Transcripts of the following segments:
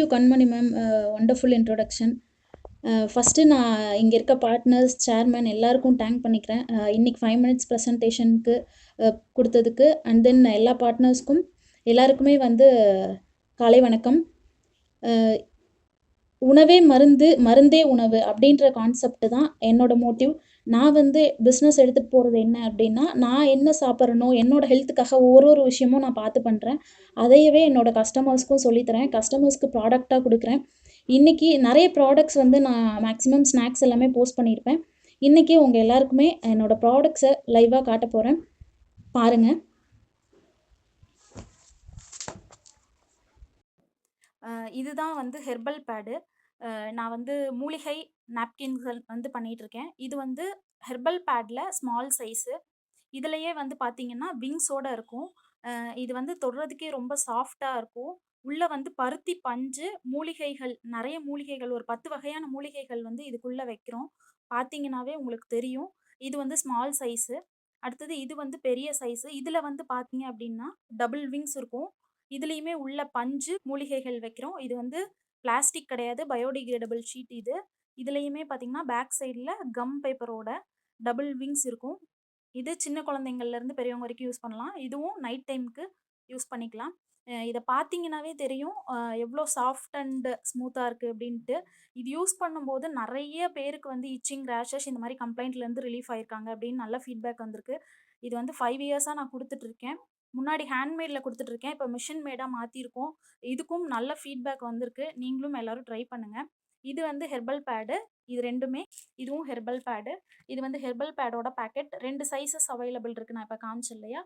Thank you கண்மணி ma'am wonderful introduction first நான் இங்கே இருக்க பார்ட்னர்ஸ் சேர்மேன் எல்லாருக்கும் தேங்க் பண்ணிக்கிறேன். Uh, இன்னைக்கு ஃபைவ் மினிட்ஸ் ப்ரெசன்டேஷனுக்கு கொடுத்ததுக்கு அண்ட் தென் எல்லா பார்ட்னர்ஸ்க்கும் எல்லாருக்குமே வந்து காலை வணக்கம். Uh, உணவே மருந்து மருந்தே உணவு அப்படின்ற கான்செப்ட் தான் என்னோட மோட்டிவ் நான் வந்து பிஸ்னஸ் எடுத்துகிட்டு போகிறது என்ன அப்படின்னா நான் என்ன சாப்பிட்றனோ என்னோட ஹெல்த்துக்காக ஒரு ஒரு விஷயமும் நான் பார்த்து பண்ணுறேன் அதையவே என்னோடய கஸ்டமர்ஸ்க்கும் சொல்லித்தரேன் கஸ்டமர்ஸ்க்கு ப்ராடக்டாக கொடுக்குறேன். இன்றைக்கி நிறைய ப்ராடக்ட்ஸ் வந்து நான் மேக்ஸிமம் ஸ்நாக்ஸ் எல்லாமே போஸ்ட் பண்ணியிருப்பேன். இன்றைக்கி உங்கள் எல்லாருக்குமே என்னோடய ப்ராடக்ட்ஸை லைவாக காட்ட போகிறேன் பாருங்கள் இதுதான் வந்து ஹெர்பல் பேடு நான் வந்து மூலிகை நாப்கின்கள் வந்து பண்ணிட்டு இருக்கேன் இது வந்து ஹெர்பல் பேடில் ஸ்மால் சைஸு. இதுலயே வந்து பார்த்தீங்கன்னா விங்ஸோட இருக்கும். இது வந்து தொடுறதுக்கே ரொம்ப சாஃப்டாக இருக்கும். உள்ளே வந்து பருத்தி பஞ்சு மூலிகைகள் நிறைய மூலிகைகள் ஒரு பத்து வகையான மூலிகைகள் வந்து இதுக்குள்ளே வைக்கிறோம். பார்த்தீங்கன்னாவே உங்களுக்கு தெரியும். இது வந்து ஸ்மால் சைஸு. அடுத்தது இது வந்து பெரிய சைஸு. இதில் வந்து பார்த்தீங்க அப்படின்னா டபுள் விங்ஸ் இருக்கும். இதுலேயுமே உள்ள பஞ்சு மூலிகைகள் வைக்கிறோம். இது வந்து பிளாஸ்டிக் கிடையாது. பயோடிகிரேடபிள் ஷீட் இது. இதுலேயுமே பார்த்தீங்கன்னா பேக் சைடில் கம் பேப்பரோட டபுள் விங்ஸ் இருக்கும். இது சின்ன குழந்தைங்கள்லேருந்து பெரியவங்க வரைக்கும் யூஸ் பண்ணலாம். இதுவும் நைட் டைமுக்கு யூஸ் பண்ணிக்கலாம். இதை பார்த்தீங்கன்னாவே தெரியும். எவ்வளோ சாஃப்ட் அண்ட் ஸ்மூத்தாக இருக்குது அப்படின்ட்டு. இது யூஸ் பண்ணும்போது நிறைய பேருக்கு வந்து இச்சிங் ரேஷஸ் இந்த மாதிரி கம்ப்ளைண்ட்லேருந்து ரிலீஃப் ஆயிருக்காங்க அப்படின்னு நல்ல ஃபீட்பேக் வந்திருக்கு. இது வந்து ஃபைவ் இயர்ஸாக நான் கொடுத்துட்ருக்கேன் முன்னாடி ஹேண்ட்மேடில் கொடுத்துட்ருக்கேன் இப்போ மிஷின் மேடாக மாற்றிருக்கோம் இதுக்கும் நல்ல ஃபீட்பேக் வந்திருக்கு. நீங்களும் எல்லாரும் ட்ரை பண்ணுங்கள் இது வந்து ஹெர்பல் பேடு இது ரெண்டுமே இதுவும் ஹெர்பல் பேடு இது வந்து ஹெர்பல் பேடோட பேக்கெட் ரெண்டு சைஸஸ் அவைலபிள் இருக்குது நான் இப்போ காமிச்சு இல்லையா?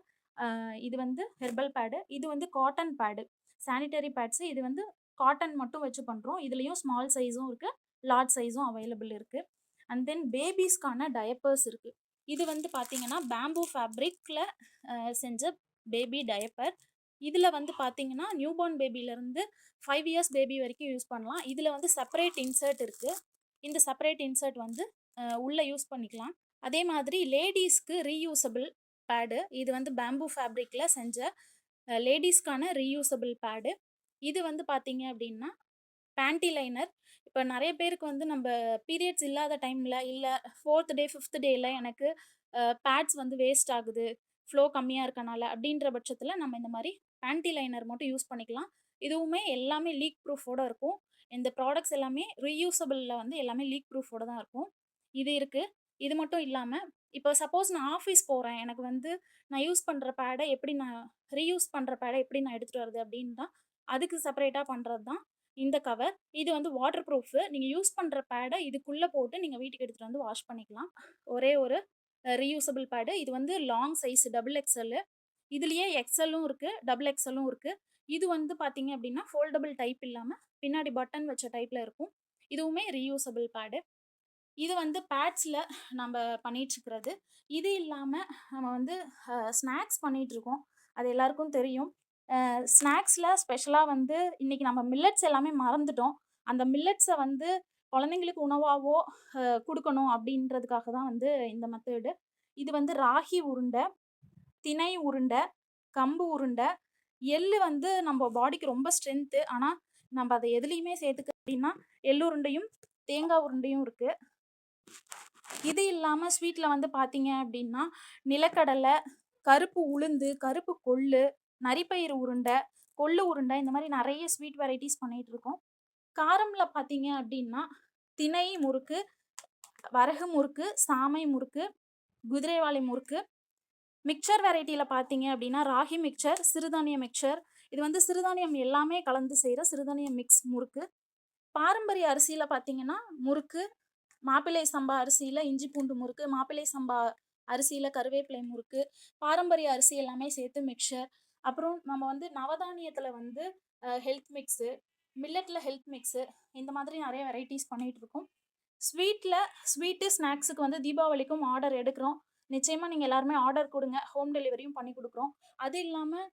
இது வந்து ஹெர்பல் பேடு இது வந்து காட்டன் பேடு சானிட்டரி பேட்ஸு இது வந்து காட்டன் மட்டும் வச்சு பண்ணுறோம் இதுலேயும் ஸ்மால் சைஸும் இருக்குது லார்ஜ் சைஸும் அவைலபிள் இருக்குது அண்ட் தென் பேபிஸ்க்கான டயப்பர்ஸ் இருக்குது இது வந்து பார்த்தீங்கன்னா பேம்பூ ஃபேப்ரிக்கில் செஞ்ச பேபி டயப்பர். இதில் வந்து பார்த்தீங்கன்னா நியூபார்ன் பேபியிலேருந்து ஃபைவ் இயர்ஸ் பேபி வரைக்கும் யூஸ் பண்ணலாம். இதில் வந்து செப்பரேட் இன்சர்ட் இருக்குது இந்த செப்பரேட் இன்சர்ட் வந்து உள்ளே யூஸ் பண்ணிக்கலாம். அதே மாதிரி லேடிஸ்க்கு ரீயூசபிள் பேடு இது வந்து பேம்பூ ஃபேப்ரிக்கில் செஞ்ச லேடிஸ்க்கான ரீயூசபிள் பேடு இது வந்து பார்த்தீங்க அப்படின்னா பேண்டி லைனர் இப்போ நிறைய பேருக்கு வந்து நம்ம பீரியட்ஸ் இல்லாத டைமில் இல்லை ஃபோர்த் டே ஃபிஃப்த் டேயில் எனக்கு பேட்ஸ் வந்து வேஸ்ட் ஆகுது. ஃப்ளோ கம்மியாக இருக்கனால அப்படின்ற பட்சத்தில் நம்ம இந்த மாதிரி பேண்டி லைனர் மட்டும் யூஸ் பண்ணிக்கலாம். இதுவுமே எல்லாமே லீக் ப்ரூஃபோட இருக்கும். இந்த ப்ராடக்ட்ஸ் எல்லாமே ரீயூசபிளில் வந்து எல்லாமே லீக் ப்ரூஃபோட தான் இருக்கும். இது இருக்குது இது மட்டும் இல்லாமல் இப்போ சப்போஸ் நான் ஆஃபீஸ் போகிறேன் எனக்கு வந்து நான் யூஸ் பண்ணுற பேடை எப்படி நான் ரீயூஸ் பண்ணுற பேடை எப்படி நான் எடுத்துகிட்டு வரது அப்படின்னா அதுக்கு செப்பரேட்டாக பண்ணுறது தான் இந்த கவர் இது வந்து வாட்டர் ப்ரூஃபு நீங்கள் யூஸ் பண்ணுற பேடை இதுக்குள்ளே போட்டு நீங்கள் வீட்டுக்கு எடுத்துகிட்டு வந்து வாஷ் பண்ணிக்கலாம். ஒரே ஒரு ரீயூசபிள் பேடு இது வந்து லாங் சைஸ் டபுள் எக்ஸ்எல்லு இதுலேயே எக்ஸ்எல்லும் இருக்குது டபுள் எக்ஸ்எல்லும் இருக்குது இது வந்து பார்த்தீங்க அப்படின்னா ஃபோல்டபுள் டைப் இல்லாமல் பின்னாடி பட்டன் வச்ச டைப்பில் இருக்கும். இதுவுமே ரீயூசபிள் பேடு இது வந்து பேட்ஸில் நம்ம பண்ணிகிட்ருக்கிறது இது இல்லாமல் நம்ம வந்து ஸ்நாக்ஸ் பண்ணிகிட்ருக்கோம் அது எல்லாருக்கும் தெரியும். ஸ்நாக்ஸில் ஸ்பெஷலாக வந்து இன்றைக்கி நம்ம மில்லட்ஸ் எல்லாமே மறந்துட்டோம். அந்த மில்லட்ஸை வந்து குழந்தைங்களுக்கு உணவாகவோ கொடுக்கணும் அப்படின்றதுக்காக தான் வந்து இந்த மெத்தடு இது வந்து ராகி உருண்டை திணை உருண்டை கம்பு உருண்டை. எள்ளு வந்து நம்ம பாடிக்கு ரொம்ப ஸ்ட்ரென்த்து ஆனால் நம்ம அதை எதுலேயுமே சேர்த்துக்க அப்படின்னா எள்ளுருண்டையும் தேங்காய் உருண்டையும் இருக்குது இது இல்லாமல் ஸ்வீட்டில் வந்து பார்த்தீங்க அப்படின்னா நிலக்கடலை கருப்பு உளுந்து கருப்பு கொள்ளு நரிப்பயிறு உருண்டை கொள்ளு உருண்டை இந்த மாதிரி நிறைய ஸ்வீட் வெரைட்டிஸ் பண்ணிகிட்டு இருக்கோம். காரமில் பார்த்தீங்க அப்படின்னா திணை முறுக்கு வரகு முறுக்கு சாமை முறுக்கு குதிரைவாளி முறுக்கு. மிக்சர் வெரைட்டியில் பார்த்தீங்க அப்படின்னா ராகி மிக்சர் சிறுதானிய மிக்சர் இது வந்து சிறுதானியம் எல்லாமே கலந்து செய்கிற சிறுதானிய மிக்ஸ் முறுக்கு. பாரம்பரிய அரிசியில் பார்த்தீங்கன்னா முறுக்கு மாப்பிள்ளை சம்பா அரிசியில் இஞ்சி பூண்டு முறுக்கு மாப்பிள்ளை சம்பா அரிசியில் கருவேப்பிலை முறுக்கு பாரம்பரிய அரிசி எல்லாமே சேர்த்து மிக்சர் அப்புறம் நம்ம வந்து நவதானியத்தில் வந்து ஹெல்த் மிக்ஸு மில்லட்டில் ஹெல்த் மிக்ஸு இந்த மாதிரி நிறைய வெரைட்டிஸ் பண்ணிகிட்ருக்கோம் ஸ்வீட்டில் ஸ்வீட்டு ஸ்நாக்ஸுக்கு வந்து தீபாவளிக்கும் ஆர்டர் எடுக்கிறோம். நிச்சயமாக நீங்கள் எல்லாருமே ஆர்டர் கொடுங்க. ஹோம் டெலிவரியும் பண்ணி கொடுக்குறோம். அது இல்லாமல்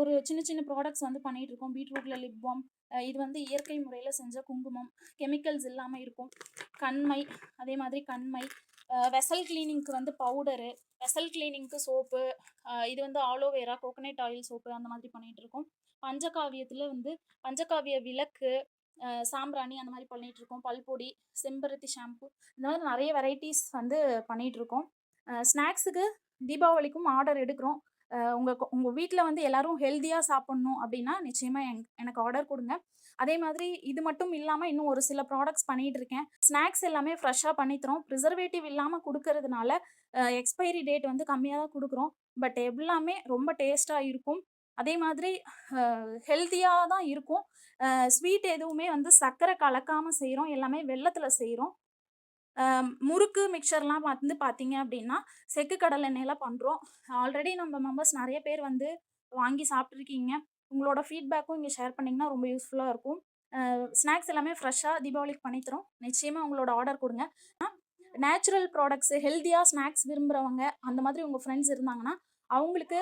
ஒரு சின்ன சின்ன ப்ராடக்ட்ஸ் வந்து பண்ணிகிட்டு இருக்கோம். பீட்ரூட்டில் லிப் பாம் இது வந்து இயற்கை முறையில் செஞ்ச குங்குமம். கெமிக்கல்ஸ் இல்லாமல் இருக்கும். கண்மை அதே மாதிரி கண்மை. வெசல் கிளீனிங்க்கு வந்து பவுடரு வெசல் கிளீனிங்க்கு சோப்பு இது வந்து ஆலோவேரா கோகனட் ஆயில் சோப்பு அந்த மாதிரி பண்ணிகிட்டு இருக்கோம். பஞ்சகாவியத்தில் வந்து பஞ்சகாவிய விளக்கு சாம்பிராணி அந்த மாதிரி பண்ணிட்டு இருக்கோம் பல்பொடி செம்பருத்தி ஷாம்பு இந்த மாதிரி நிறைய வெரைட்டிஸ் வந்து பண்ணிட்டு இருக்கோம் ஸ்நாக்ஸுக்கு தீபாவளிக்கும் ஆர்டர் எடுக்கிறோம். உங்கள் உங்கள் வீட்டில் வந்து எல்லாரும் ஹெல்த்தியாக சாப்பிட்ணும் அப்படின்னா நிச்சயமாக எங் எனக்கு ஆர்டர் கொடுங்க. அதே மாதிரி இது மட்டும் இல்லாமல் இன்னும் ஒரு சில ப்ராடக்ட்ஸ் பண்ணிகிட்டு இருக்கேன் ஸ்நாக்ஸ் எல்லாமே ஃப்ரெஷ்ஷாக பண்ணித்தரோம். ப்ரிசர்வேட்டிவ் இல்லாமல் கொடுக்கறதுனால எக்ஸ்பைரி டேட் வந்து கம்மியாக தான் கொடுக்குறோம். பட் எல்லாமே ரொம்ப டேஸ்ட்டாக இருக்கும். அதே மாதிரி ஹெல்த்தியாக தான் இருக்கும். ஸ்வீட் எதுவுமே வந்து சர்க்கரை கலக்காமல் செய்கிறோம் எல்லாமே வெள்ளத்தில் செய்கிறோம் முறுக்கு மிக்சர்லாம் வந்து பார்த்தீங்க அப்படின்னா செக்கு கடலை எண்ணெயில் பண்ணுறோம் ஆல்ரெடி நம்ம மெம்பர்ஸ் நிறைய பேர் வந்து வாங்கி சாப்பிட்ருக்கீங்க உங்களோட ஃபீட்பேக்கும் இங்கே ஷேர் பண்ணிங்கன்னா ரொம்ப யூஸ்ஃபுல்லாக இருக்கும். ஸ்நாக்ஸ் எல்லாமே ஃப்ரெஷ்ஷாக தீபாவளிக்கு பண்ணித்தரோம் நிச்சயமாக உங்களோட ஆர்டர் கொடுங்க. நேச்சுரல் ப்ராடக்ட்ஸு ஹெல்த்தியாக ஸ்நாக்ஸ் விரும்புகிறவங்க அந்த மாதிரி உங்கள் ஃப்ரெண்ட்ஸ் இருந்தாங்கன்னா அவங்களுக்கு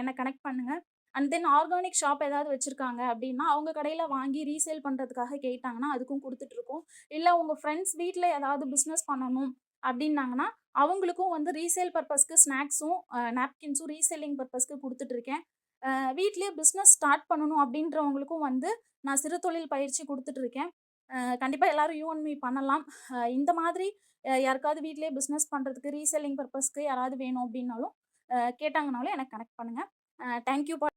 என்னை கனெக்ட் பண்ணுங்கள் அண்ட் தென் ஆர்கானிக் ஷாப் ஏதாவது வச்சுருக்காங்க அப்படின்னா அவங்க கடையில் வாங்கி ரீசேல் பண்ணுறதுக்காக கேட்டாங்கன்னா அதுக்கும் கொடுத்துட்ருக்கோம். இல்லை உங்கள் ஃப்ரெண்ட்ஸ் வீட்டில் ஏதாவது பிஸ்னஸ் பண்ணணும் அப்படின்னாங்கன்னா அவங்களுக்கும் வந்து ரீசேல் பர்பஸ்க்கு ஸ்நாக்ஸும் நாப்கின்ஸும் ரீசேலிங் பர்பஸ்க்கு கொடுத்துட்ருக்கேன். வீட்லேயே பிஸ்னஸ் ஸ்டார்ட் பண்ணணும் அப்படின்றவங்களுக்கும் வந்து நான் சிறு தொழில் பயிற்சி கொடுத்துட்ருக்கேன். கண்டிப்பாக எல்லோரும் யூ மீ பண்ணலாம். இந்த மாதிரி யாருக்காவது வீட்லேயே பிஸ்னஸ் பண்ணுறதுக்கு ரீசேலிங் பர்பஸ்க்கு யாராவது வேணும் அப்படின்னாலும் கேட்டாங்கனாலும் எனக்கு கனெக்ட் பண்ணுங்கள் தேங்க்யூ